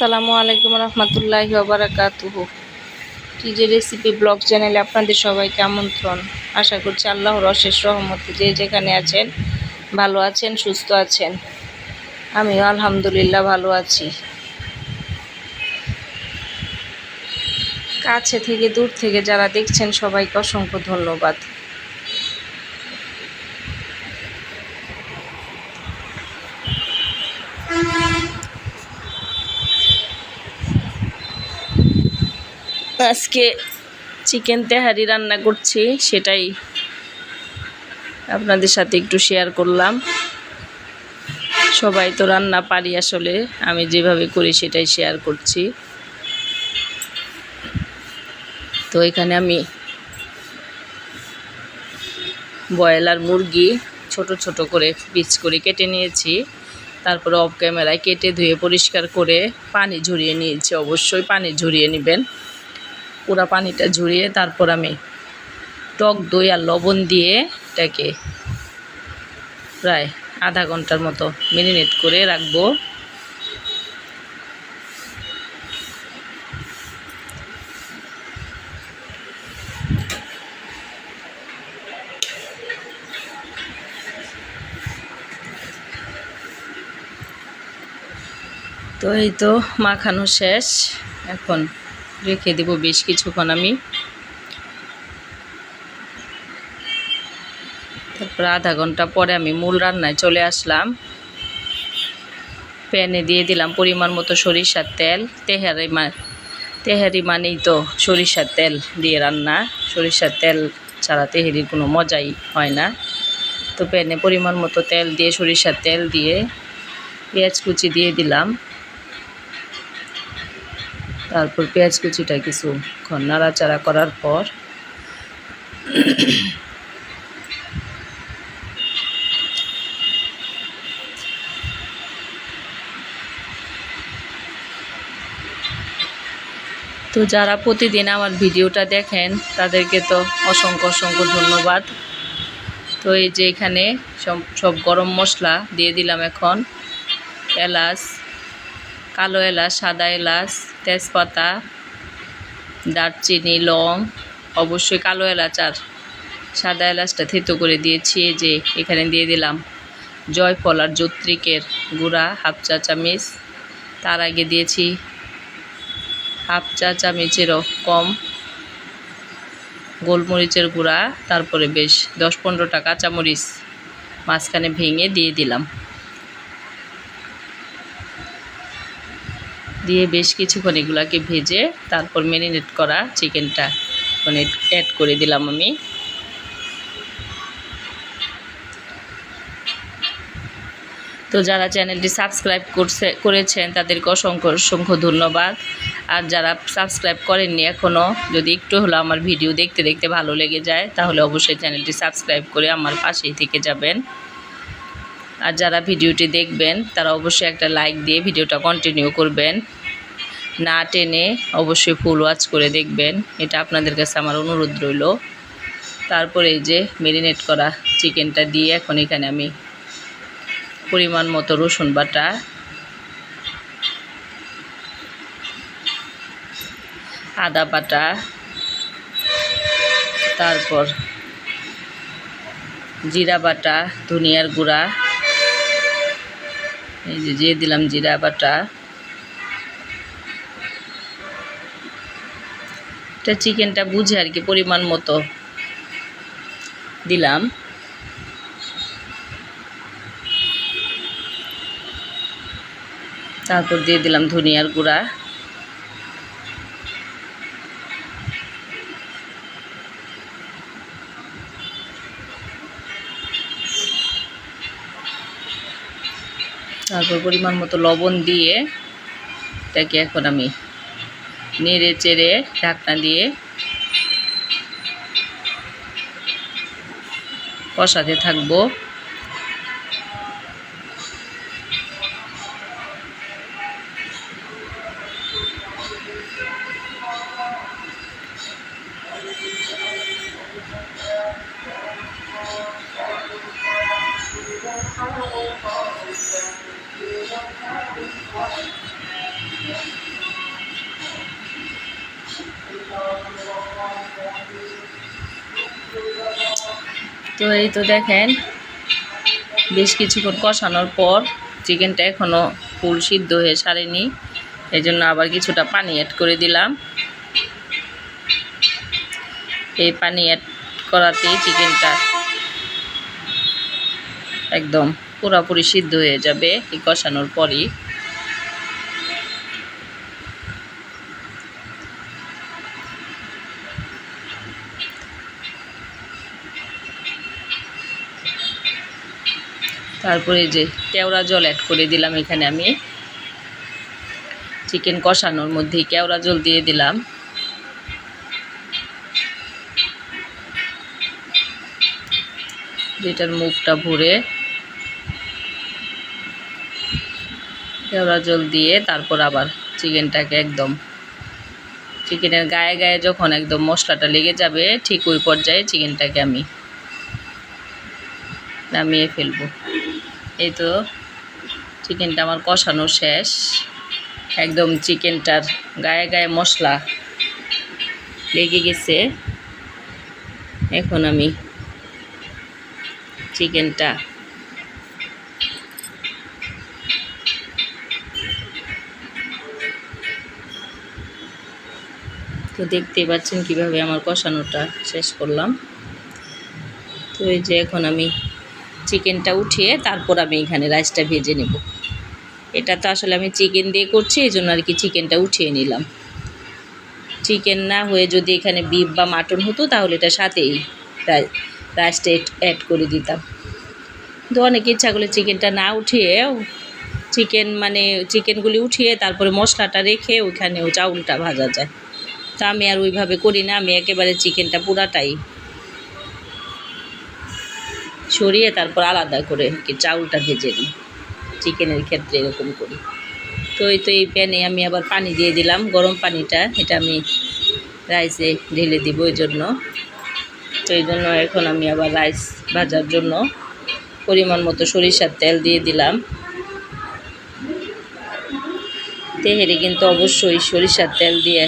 আসসালামু আলাইকুম রহমতুল্লাহি ওবরাকাতুহু টিজে রেসিপি ব্লগ চ্যানেলে আপনাদের সবাইকে আমন্ত্রণ। আশা করছি আল্লাহর অশেষ রহমতে যে যেখানে আছেন, ভালো আছেন, সুস্থ আছেন। আমিও আলহামদুলিল্লাহ ভালো আছি। কাছে থেকে দূর থেকে যারা দেখছেন, সবাইকে অসংখ্য ধন্যবাদ। আজকে চিকেন তেহারি রান্না করছি, সেটাই আপনাদের সাথে একটু শেয়ার করলাম। সবাই তো রান্না পারি আসলে, আমি যেভাবে করি সেটাই শেয়ার করছি। তো এখানে আমি ব্রয়লার মুরগি ছোট ছোট করে পিচ করে কেটে নিয়েছি। তারপরে অফ ক্যামেরায় কেটে ধুয়ে পরিষ্কার করে পানি ঝরিয়ে নিয়েছি, অবশ্যই পানি ঝরিয়ে নেবেন। পুরা পানিটা ঝরিয়ে তারপর আমি টক দই আর লবণ দিয়ে এটাকে প্রায় আধা ঘণ্টার মতো মেরিনেট করে রাখব। তো এই তো মাখানো শেষ। এখন রেখে দেব বেশ কিছুক্ষণ আমি। তারপর আধা ঘণ্টা পরে আমি মূল রান্নায় চলে আসলাম। প্যানে দিয়ে দিলাম পরিমাণ মতো সরিষার তেল। তেহারি মা, তেহারি মানেই তো সরিষার তেল দিয়ে রান্না। সরিষার তেল ছাড়া তেহারির কোনো মজাই হয় না। তো প্যানে পরিমাণ মতো তেল দিয়ে সরিষার তেল দিয়ে পেঁয়াজ কুচি দিয়ে দিলাম। তারপর পেঁয়াজ কুচিটা কিছুক্ষণ নাড়াচাড়া করার পর তো যারা প্রতিদিন আমার ভিডিওটা দেখেন, তাদেরকে তো অসংখ্য অসংখ্য ধন্যবাদ। তো এই যে এখানে সব সব গরম মশলা দিয়ে দিলাম এখন। এলাচ, কালো এলাচ, সাদা এলাচ তেজপাতা, দারচিনি, লং, অবশ্যই কালো এলাচ আর সাদা এলাচটা থেতো করে দিয়েছি। যে এখানে দিয়ে দিলাম জয়ফল আর যত্রিকের গুঁড়া, হাফ চা চামিচ। তার আগে দিয়েছি হাফ চা চামিচেরও কম গোলমরিচের গুঁড়া। তারপরে বেশ দশ পনেরোটা কাঁচামরিচ মাঝখানে ভেঙে দিয়ে দিলাম। দিয়ে বেশ কিছুক্ষণ এগুলাকে ভেজে তারপর ম্যারিনেট করা চিকেনটা মানে অ্যাড করে দিলাম আমি। তো যারা চ্যানেলটি সাবস্ক্রাইব করছে, করেছেন তাদেরকে অসংখ্য অসংখ্য ধন্যবাদ। আর যারা সাবস্ক্রাইব করেননি এখনও যদি একটু হলো আমার ভিডিও দেখতে দেখতে ভালো লেগে যায়, তাহলে অবশ্যই চ্যানেলটি সাবস্ক্রাইব করে আমার পাশেই থেকে যাবেন। আর যারা ভিডিওটি দেখবেন, তারা অবশ্যই একটা লাইক দিয়ে ভিডিওটা কন্টিনিউ করবেন। না টেনে অবশ্যই ফুল ওয়াচ করে দেখবেন। এটা আপনাদের কাছে আমার অনুরোধ রইল। তারপরে এই যে মেরিনেট করা চিকেনটা দিয়ে এখন এখানে আমি পরিমাণ মতো রসুন বাটা আদা বাটা তারপর জিরা বাটা, ধনিয়ার গুঁড়া, এই যে দিয়ে দিলাম জিরা বাটা। এটা চিকেনটা বুঝে আর কি পরিমাণ মতো দিলাম। তারপর দিয়ে দিলাম ধনিয়ার গুঁড়া। তারপর পরিমাণ মতো লবণ দিয়ে এটাকে এখন আমি নেড়ে চেড়ে ঢাকনা দিয়ে কষাতে থাকব Thank you. তো এই তো দেখেন, বেশ কিছুক্ষণ কষানোর পর চিকেনটা এখনও ফুল সিদ্ধ হয়ে সারেনি। এই জন্য আবার কিছুটা পানি অ্যাড করে দিলাম। এই পানি অ্যাড করাতেই চিকেনটা একদম পুরোপুরি সিদ্ধ হয়ে যাবে এই কষানোর পরই। তারপরে যে কেওড়া জল অ্যাড করে দিলাম এখানে আমি। চিকেন কষানোর মধ্যেই কেওড়া জল দিয়ে দিলাম। যেটার মুখটা ভরে কেওড়া জল দিয়ে তারপর আবার চিকেনটাকে একদম চিকেনের গায়ে গায়ে যখন একদম মশলাটা লেগে যাবে, ঠিক ওই পর্যায়ে চিকেনটাকে আমি নামিয়ে ফেলব। এই তো চিকেনটা আমার কষানো শেষ। একদম চিকেনটার গায়ে গায়ে মশলা লেগে গেছে। এখন আমি চিকেনটা তো দেখতেই পাচ্ছেন কীভাবে আমার কষানোটা শেষ করলাম। তো এই যে এখন আমি চিকেনটা উঠিয়ে তারপর আমি এখানে রাইসটা ভেজে নেব। এটা তো আসলে আমি চিকেন দিয়ে করছি, এই জন্য আর কি চিকেনটা উঠিয়ে নিলাম। চিকেন না হয়ে যদি এখানে বিফ বা মাটন হতো, তাহলে এটা সাথেই রাই- রাইসটা অ্যাড করে দিতাম। তো অনেকে ইচ্ছা করলে চিকেনটা না উঠিয়ে চিকেন মানে চিকেনগুলি উঠিয়ে তারপরে মশলাটা রেখে ওইখানেও চাউলটা ভাজা যায়। তা আমি আর ওইভাবে করি না, আমি একেবারে চিকেনটা পুরাটাই সরিয়ে তারপর আলাদা করে কি চাউলটা ভেজে নিই। চিকেনের ক্ষেত্রে এরকম করি। তো এই তো এই প্যানে আমি আবার পানি দিয়ে দিলাম। গরম পানিটা, এটা আমি রাইসে ঢেলে দিব এই জন্য তো এই জন্য এখন আমি আবার রাইস ভাজার জন্য পরিমাণ মতো সরিষার তেল দিয়ে দিলাম। তেহেরি কিন্তু অবশ্যই সরিষার তেল দিয়ে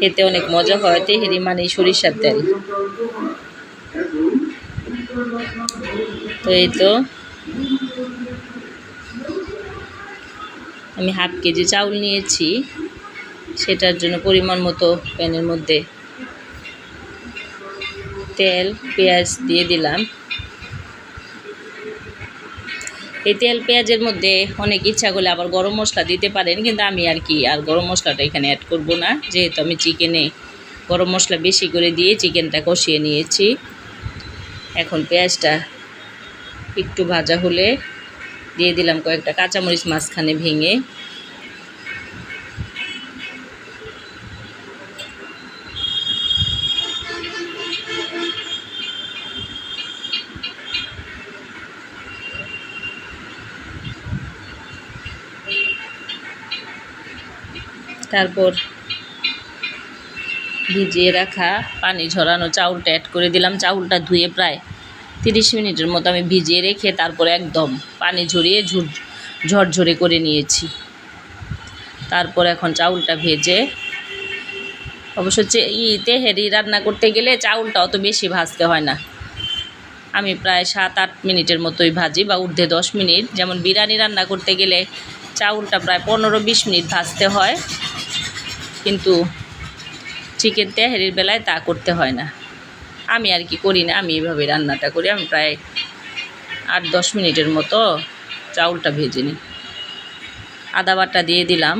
খেতে অনেক মজা হয়। তেহেরি মানে সরিষার তেল। তো এই তো আমি হাফ কেজি চাউল নিয়েছি, সেটার জন্য পরিমাণ মতো প্যানের মধ্যে তেল, পেঁয়াজ দিয়ে দিলাম। এই তেল, পেঁয়াজের মধ্যে অনেক ইচ্ছা করলে আবার গরম মশলা দিতে পারেন, কিন্তু আমি আর কি আর গরম মশলাটা এখানে অ্যাড করব না। যেহেতু আমি চিকেনে গরম মশলা বেশি করে দিয়ে চিকেনটা কষিয়ে নিয়েছি। এখন পেঁয়াজটা একটু ভাজা হলে দিয়ে দিলাম কয়েকটা কাঁচামরিচ মাঝখানে ভেঙে। তারপর ভিজিয়ে রাখা পানি ঝরানো চাউলটা অ্যাড করে দিলাম। চাউলটা ধুয়ে প্রায় তিরিশ মিনিটের মতো আমি ভিজিয়ে রেখে তারপরে একদম পানি ঝরিয়ে ঝুর ঝরঝরে করে নিয়েছি। তারপর এখন চাউলটা ভেজে, অবশ্য ই তেহেরি রান্না করতে গেলে চাউলটা অত বেশি ভাজতে হয় না। আমি প্রায় সাত, আট মিনিটের মতোই ভাজি বা ঊর্ধ্বে দশ মিনিট। যেমন বিরিয়ানি রান্না করতে গেলে চাউলটা প্রায় পনেরো বিশ মিনিট ভাজতে হয়। কিন্তু চিকেন তেহারির বেলায় তা করতে হয় না। আমি আর কি করি না, আমি এভাবে রান্নাটা করি। আমি প্রায় আট দশ মিনিটের মতো চাউলটা ভেজে নিই। আদা বাটা দিয়ে দিলাম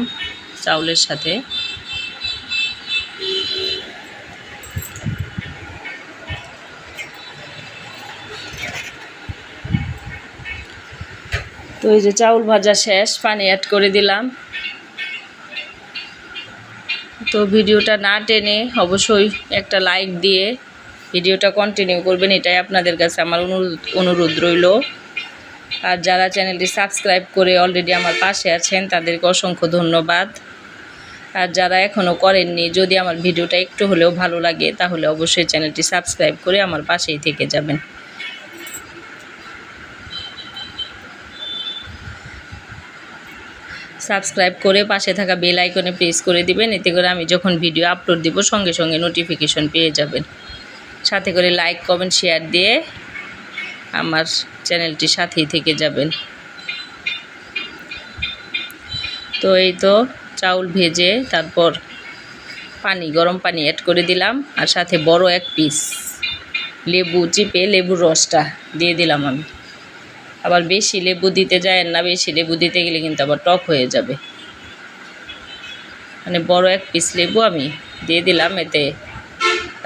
চাউলের সাথে। তো এই যে চাউল ভাজা শেষ, পানি অ্যাড করে দিলাম। তো ভিডিওটা না টেনে অবশ্যই একটা লাইক দিয়ে ভিডিওটা কন্টিনিউ করবেন, এটাই আপনাদের কাছে আমার অনুরোধ অনুরোধ রইল। আর যারা চ্যানেলটি সাবস্ক্রাইব করে অলরেডি আমার পাশে আছেন, তাদেরকে অসংখ্য ধন্যবাদ। আর যারা এখনও করেননি, যদি আমার ভিডিওটা একটু হলেও ভালো লাগে, তাহলে অবশ্যই চ্যানেলটি সাবস্ক্রাইব করে আমার পাশেই থেকে যাবেন। সাবস্ক্রাইব করে পাশে থাকা বেল আইকনে প্রেস করে দিবেন, এতে করে আমি যখন ভিডিও আপলোড দিব, সঙ্গে সঙ্গে নোটিফিকেশন পেয়ে যাবেন। সাথে করে লাইক কমেন্ট শেয়ার দিয়ে আমার চ্যানেলটি সাথেই থেকে যাবেন। তো এই তো চাউল ভেজে তারপর পানি, গরম পানি অ্যাড করে দিলাম আর সাথে বড় এক পিস লেবু, চিপে লেবুর রসটা দিয়ে দিলাম আমি। আবার বেশি লেবু দিতে যায় না, বেশি লেবু দিতে গেলে কিন্তু আবার টক হয়ে যাবে। মানে বড় এক পিস লেবু আমি দিয়ে দিলাম, এতে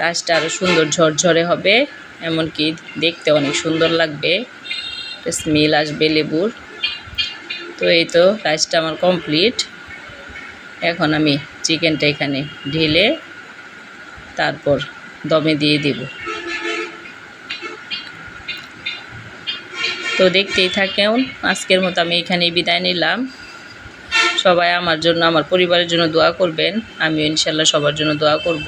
রাসটা আরও সুন্দর ঝরঝরে হবে, এমনকি দেখতে অনেক সুন্দর লাগবে। স্মেল আসবে লেবুর। তো এই তো রাইসটা আমার কমপ্লিট এখন আমি চিকেনটা এখানে ঢেলে তারপর দমে দিয়ে দেব। তো দেখতেই থাকেন, আজকের মতো আমি এখানেই বিদায় নিলাম। সবাই আমার জন্য, আমার পরিবারের জন্য দোয়া করবেন। আমি ইনশাল্লাহ সবার জন্য দোয়া করব।